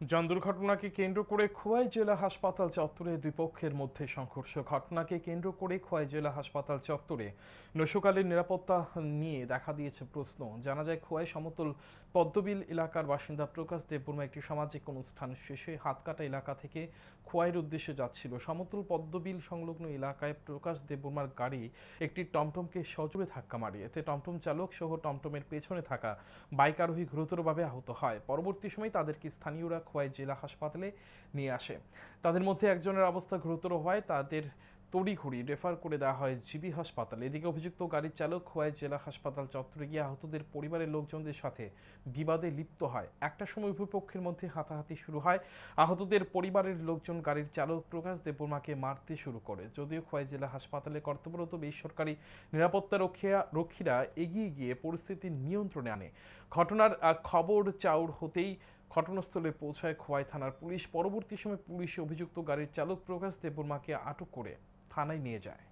যান দুর্ঘটনাকে কেন্দ্র করে খোয়াই জেলা হাসপাতাল চত্বরে দুই পক্ষের মধ্যে সংঘর্ষ। ঘটনাকে কেন্দ্র করে খোয়াই জেলা হাসপাতাল চত্বরে নৈশকালীন নিরাপত্তা নিয়ে দেখা দিয়েছে প্রশ্ন। জানা যায়, খোয়াই সমতল পদ্মবিল এলাকার বাসিন্দা প্রকাশ দেববর্মা একটি সামাজিক অনুষ্ঠান শেষে হাতকাটা এলাকা থেকে খোয়াইয়ের উদ্দেশ্যে যাচ্ছিল। সমতল পদ্মবিল সংলগ্ন এলাকায় প্রকাশ দেববর্মার গাড়ি একটি টমটমকে সজোরে ধাক্কা মারে। এতে টমটম চালক সহ টমটমের পেছনে থাকা বাইক আরোহী গুরুতরভাবে আহত হয়। পরবর্তী সময় তাদেরকে স্থানীয়রা খোয়াই জেলা হাসপাতালে নিয়ে আসে। তাদের মধ্যে একজনের অবস্থা গুরুতর হয় তাদের তড়িঘড়ি রেফার করে দেওয়া হয় জিবি হাসপাতালে। এদিকে অভিযুক্ত গাড়ির চালক খোয়াই জেলা হাসপাতাল চত্বরে গিয়ে আহতদের পরিবারের লোকজনদের সাথে বিবাদে লিপ্ত হয়। একটা সময় উভয় পক্ষের মধ্যে হাতাহাতি শুরু হয়। আহতদের পরিবারের লোকজন গাড়ির চালক প্রকাশ দেববর্মাকে মারতে শুরু করে। যদিও খোয়াই জেলা হাসপাতালে কর্তব্যরত বেসরকারি নিরাপত্তা রক্ষীরা রক্ষীরা এগিয়ে গিয়ে পরিস্থিতি নিয়ন্ত্রণে আনে। ঘটনার খবর চাউর হতেই ঘটনাস্থলে পৌঁছায় খোয়াই থানার পুলিশ। পরবর্তী সময় পুলিশ অভিযুক্ত গাড়ির চালক প্রকাশ দেববর্মাকে আটক করে থানায় নিয়ে যায়।